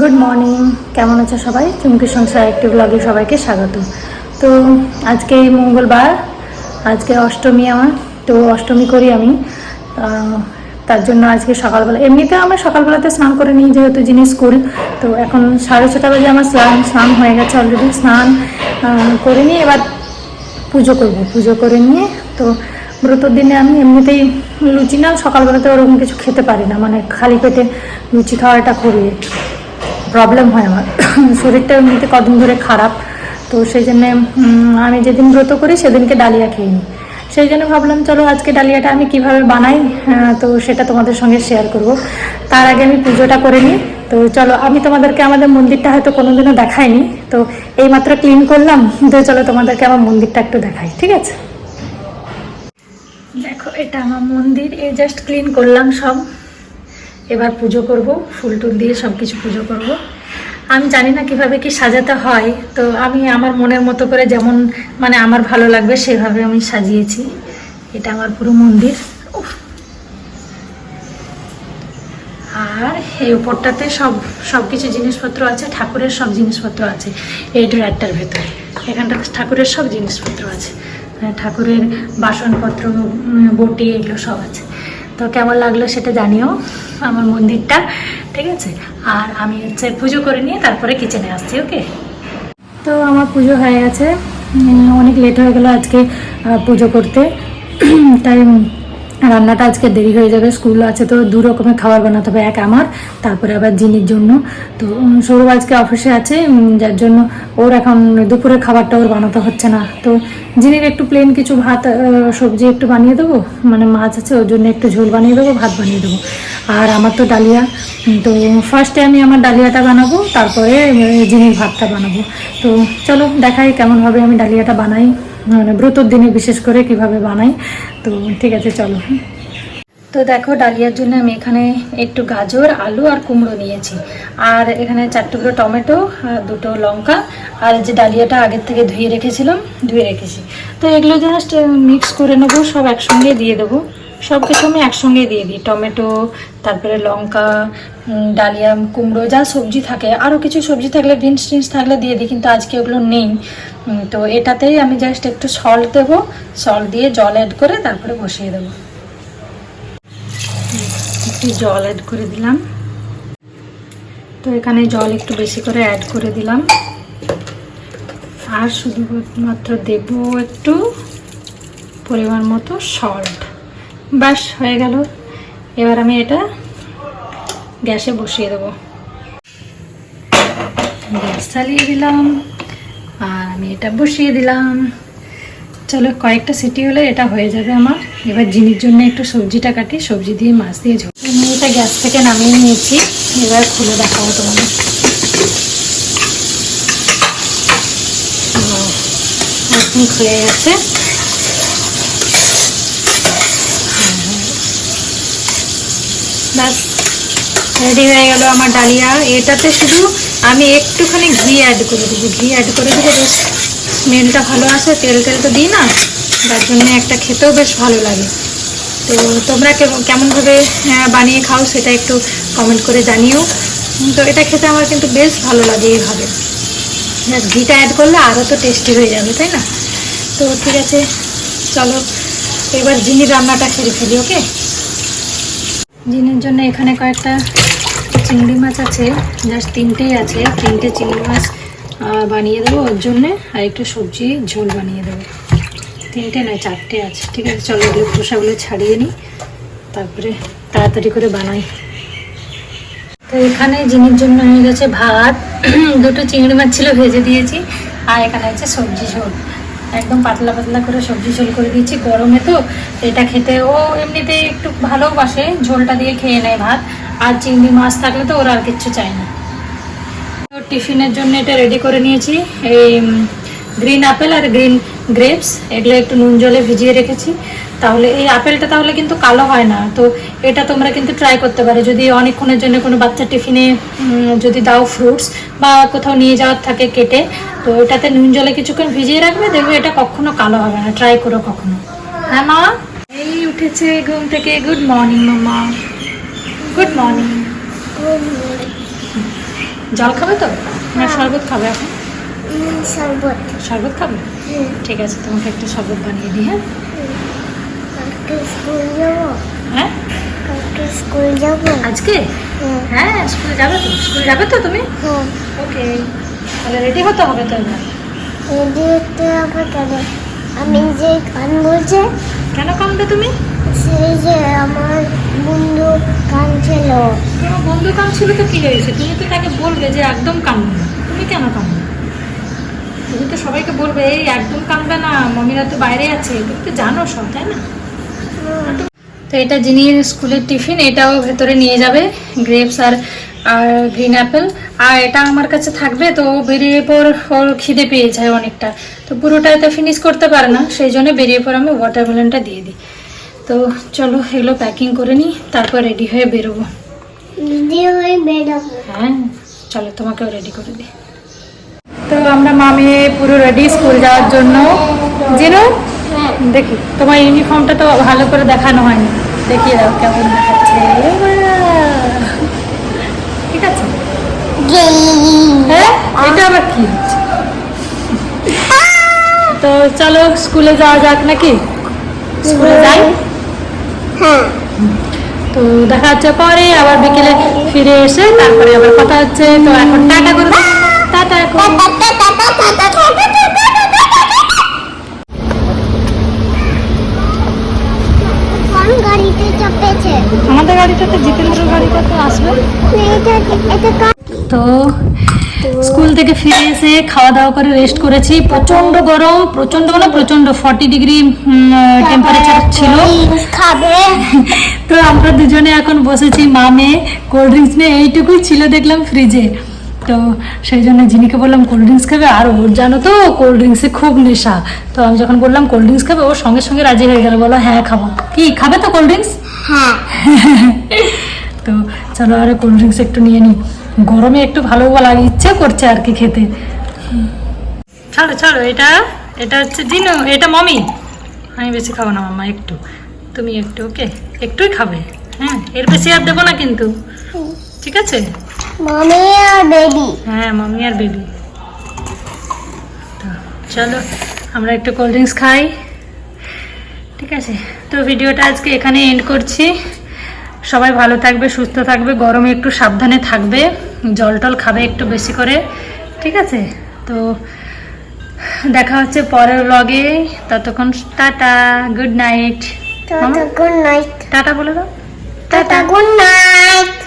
Good morning কেমন আছে সবাই? চুমকি সংসার একটি ব্লগে সবাইকে স্বাগত। তো আজকে মঙ্গলবার, আজকে অষ্টমী আমার, তো অষ্টমী করি আমি। তার জন্য আজকে সকালবেলা, এমনিতে আমার সকালবেলাতে স্নান করে নিই যেহেতু যিনি স্কুল, তো এখন সাড়ে ছটা বাজে আমার স্নান স্নান হয়ে গেছে অলরেডি স্নান করে নিয়ে এবার পুজো করব। পুজো করে নিয়ে, তো ব্রতর দিনে আমি এমনিতেই লুচি না, সকালবেলাতে ওরকম কিছু খেতে পারি না। মানে খালি পেটে লুচি খাওয়াটা খুবই প্রবলেম হয় আমার। শরীরটা এমনিতে কদিন ধরে খারাপ, তো সেই জন্যে আমি যেদিন ব্রত করি সেদিনকে ডালিয়া খেয়ে নিই। সেই জন্য ভাবলাম, চলো আজকে ডালিয়াটা আমি কীভাবে বানাই তো সেটা তোমাদের সঙ্গে শেয়ার করব। তার আগে আমি পুজোটা করে নিই। তো চলো, আমি তোমাদেরকে আমাদের মন্দিরটা হয়তো কোনোদিনও দেখাইনি। তো এই মাত্র ক্লিন করলাম, তো চলো তোমাদেরকে আমার মন্দিরটা একটু দেখাই, ঠিক আছে? দেখো, এটা আমার মন্দির, এই জাস্ট ক্লিন করলাম সব। এবার পুজো করব, ফুল টুল দিয়ে সব কিছু পুজো করব। আমি জানি না কীভাবে কি সাজাতে হয়, তো আমি আমার মনের মতো করে যেমন মানে আমার ভালো লাগবে সেভাবে আমি সাজিয়েছি। এটা আমার পুরো মন্দির। আর এই উপরটাতে সব সব কিছু জিনিসপত্র আছে, ঠাকুরের সব জিনিসপত্র আছে, এই ড্রয়ারটার ভেতরে। এখানটাতে ঠাকুরের সব জিনিসপত্র আছে। ঠাকুরের বাসনপত্র বটি, এগুলো সব আছে। তো কেমন লাগল সেটা জানিও আমার মন্দিরটা, ঠিক আছে? আর আমি হচ্ছে পুজো করে নিয়ে তারপরে কিচেনে আসছি ওকে তো আমার পুজো হয়ে গেছে। অনেক লেট হয়ে গেলো আজকে পুজো করতে। তাই রান্নাটা আজকে দেরি হয়ে যাবে, স্কুল আছে তো দু রকমের খাবার বানাতে হবে, এক আমার, তারপরে আবার জিনির জন্য। তো সৌরভ আজকে অফিসে আছে যার জন্য ওর এখন দুপুরের খাবারটা ওর বানাতে হচ্ছে না। তো জিনির একটু প্লেন কিছু ভাত সবজি একটু বানিয়ে দেবো মানে মাছ আছে, ওর জন্য একটু ঝোল বানিয়ে দেবো, ভাত বানিয়ে দেবো। আর আমার তো ডালিয়া তো ফার্স্টে আমি আমার ডালিয়াটা বানাবো, তারপরে জিনির ভাতটা বানাবো। তো চলো দেখাই কেমনভাবে আমি ডালিয়াটা বানাই। মানে ব্রতর দিনে বিশেষ করে কীভাবে বানাই। তো ঠিক আছে, চলো। তো দেখো, ডালিয়ার জন্য আমি এখানে একটু গাজর, আলু আর কুমড়ো নিয়েছি। আর এখানে চার টুকরো টমেটো দুটো লঙ্কা। আর যে ডালিয়াটা আগের থেকে ধুয়ে রেখেছিলাম, ধুয়ে রেখেছি। তো এগুলো জাস্ট মিক্স করে নেব, সব একসঙ্গে দিয়ে দেবো। সব কিছু আমি একসঙ্গে দিয়ে দিই। টমেটো, তারপরে লঙ্কা ডালিয়া কুমড়ো, যা সবজি থাকে। আরও কিছু সবজি থাকলে, বিনস টিনস থাকলে দিয়ে দিই, কিন্তু আজকে ওগুলো নেই। তো এটাতেই আমি জাস্ট একটু সল্ট দেবো। সল্ট দিয়ে জল অ্যাড করে তারপরে বসিয়ে দেবো। একটু জল অ্যাড করে দিলাম। তো এখানে জল একটু বেশি করে অ্যাড করে দিলাম। আর শুধুমাত্র দেব একটু পরিমাণ মতো সল্ট ব্যাস হয়ে গেল। এবার আমি এটা গ্যাসে বসিয়ে দেবো। গ্যাস চালিয়ে দিলাম, আর আমি এটা বসিয়ে দিলাম। চলো কয়েকটা সিটি হলে এটা হয়ে যাবে আমার। এবার জিনির জন্য একটু সবজিটা কাটি, সবজি দিয়ে মাছ দিয়ে ঝোল। আমি এটা গ্যাস থেকে নামিয়ে নিয়েছি। এবার খুলে দেখাবো তোমাদের। খুলে গেছে। ব্যাস রেডি হয়ে গেল আমার ডালিয়া। এটাতে শুধু আমি একটুখানি ঘি অ্যাড করে দেবো। ঘি অ্যাড করে দেবো বেশ স্মেলটা ভালো আসে। তেল তেল তো দিই না, তার জন্য একটা খেতেও বেশ ভালো লাগে। তো তোমরা কেমনভাবে বানিয়ে খাও সেটা একটু কমেন্ট করে জানিও। তো এটা খেতে আমার কিন্তু বেশ ভালো লাগে এইভাবে। ব্যাস, ঘিটা অ্যাড করলে আরও তো টেস্টি হয়ে যাবে, তাই না? তো ঠিক আছে, চলো, এবার জিনির রান্নাটা সেরে ফেলি ওকে জিনের জন্য এখানে কয়েকটা চিংড়ি মাছ আছে, জাস্ট তিনটেই আছে। তিনটে চিংড়ি মাছ বানিয়ে দেবো ওর জন্যে, আর একটু সবজি, ঝোল বানিয়ে দেবো। তিনটে নয়, চারটে আছে। ঠিক আছে, চলো এগুলো খোসাগুলো ছাড়িয়ে নিই। তারপরে তাড়াতাড়ি করে বানাই। তো এখানে জিনির জন্য হয়ে গেছে ভাত। দুটো চিংড়ি মাছ ছিল, ভেজে দিয়েছি। আর এখানে আছে সবজি ঝোল। একদম পাতলা পাতলা করে সবজি ঝোল করে দিয়েছি গরমে তো, এটা খেতে ও এমনিতে একটু ভালোবাসে ঝোলটা দিয়ে খেয়ে নেয় ভাত, আর চিংড়ি মাছ থাকলে তো ওরা আর কিচ্ছু চায় না। টিফিনের জন্য এটা রেডি করে নিয়েছি, এই গ্রিন আপেল আর গ্রিন গ্রেপস এগুলো একটু নুন জলে ভিজিয়ে রেখেছি। তাহলে এই আপেলটা তাহলে কিন্তু কালো হয় না। তো এটা তোমরা কিন্তু ট্রাই করতে পারো। যদি অনেকক্ষণের জন্য কোনো বাচ্চা টিফিনে যদি দাও ফ্রুটস বা কোথাও নিয়ে যাওয়ার থাকে কেটে তো এটাতে নুন জলে কিছুক্ষণ ভিজিয়ে রাখবে দেখবে এটা কখনো কালো হবে না। ট্রাই করো কখনো। হ্যাঁ মা? এই উঠেছে ঘুম থেকে। গুড মর্নিং মামা গুড মর্নিং জল খাবে তো? না শরবত খাবে এখন? শরবত। শরবত খাবে? ঠিক আছে তোমাকে একটু শরবত বানিয়ে দিই হ্যাঁ। স্কুল যাব? হ্যাঁ? স্কুল যাব? আজকে? হ্যাঁ স্কুলে যাবে তো? স্কুলে যাবে তো তুমি? ওকে তাহলে রেডি হতে হবে তো এবার? রেডি হতে হবে কেন? আমি যে গান বলছে কেন কামবে তুমি? সেই যে আমার বন্ধু গান ছিল তোমার বন্ধু কাম ছিল তো কি হয়েছে? তুমি তো তাকে বলবে যে একদম কামবে না। তুমি কেন কামবে তুমি তো সবাইকে বলবে এই একদম কামবে না মমিরা তো বাইরে আছে। তুমি তো জানো সব তাই না? তো এটা যিনি স্কুলের টিফিন এটাও ভেতরে নিয়ে যাবে গ্রেপস আর আর গ্রিন অ্যাপেল। আর এটা আমার কাছে থাকবে তো ও বেরিয়ে পর ওর খিদে পেয়ে যায় অনেকটা। তো পুরোটা তো ফিনিশ করতে পারে না সেই জন্য বেরিয়ে পর আমি ওয়াটারমেলনটা দিয়ে দিই। তো চলো এগুলো প্যাকিং করে নিই তারপর রেডি হয়ে হয়ে বেরোবো। হ্যাঁ চলো তোমাকেও রেডি করে দিই। তো আমরা মামে পুরো রেডি স্কুল যাওয়ার জন্য। জিনু হ্যাঁ দেখি, তোমার ইউনিফর্মটা তো ভালো করে দেখানো হয়নি। দেখিয়ে দাও কেমন দেখাচ্ছে। ঠিক আছে। হ্যাঁ? এটা আবার কি? তো চলো স্কুলে যাওয়া যাক নাকি? স্কুলে যাই? হ্যাঁ তো দেখা হচ্ছে পরে, আবার বিকেলে ফিরে এসে তারপরে আবার কথা হচ্ছে। তো এখন টাটা করে তো স্কুল থেকে ফিরে এসে খাওয়া দাওয়া করে রেস্ট করেছি। প্রচণ্ড গরম প্রচণ্ড মানে প্রচণ্ড ফর্টি ডিগ্রি টেম্পারেচার ছিল। তো আমরা দুজনে এখন বসেছি মামে কোল্ড ড্রিঙ্কস নিয়ে এইটুকুই ছিল দেখলাম ফ্রিজে তো সেই জন্য জিনিকে বললাম কোল্ড ড্রিঙ্কস খাবে? আর ওর জানো তো কোল্ড ড্রিঙ্কসে খুব নেশা। তো আমি যখন বললাম কোল্ড ড্রিঙ্কস খাবে? ওর সঙ্গে সঙ্গে রাজি হয়ে গেল বলো হ্যাঁ খাব। কি খাবে তো কোল্ড ড্রিঙ্কস হ্যাঁ। তো চলো আরে কোল্ড ড্রিঙ্কস একটু নিয়ে নিই গরমে একটু ভালো লাগে ইচ্ছে করছে আর কি খেতে। ছাড়ো ছাড়ো এটা এটা হচ্ছে জিনু এটা মমি। আমি বেশি খাব না মামা একটু। তুমি একটু ওকে? একটুই খাবে। হ্যাঁ এর বেশি আর দেবো না কিন্তু। ঠিক আছে? মামি আর বেবি হ্যাঁ মামি আর বেবি তো চলো আমরা একটু কোল্ড ড্রিঙ্কস খাই। ঠিক আছে? তো ভিডিওটা আজকে এখানে এন্ড করছি। সবাই ভালো থাকবে সুস্থ থাকবে গরমে একটু সাবধানে থাকবে জল টল খাবে একটু বেশি করে। ঠিক আছে? তো দেখা হচ্ছে পরের ব্লগে ততক্ষণ tata good night good night tata বলে দাও। Tata good night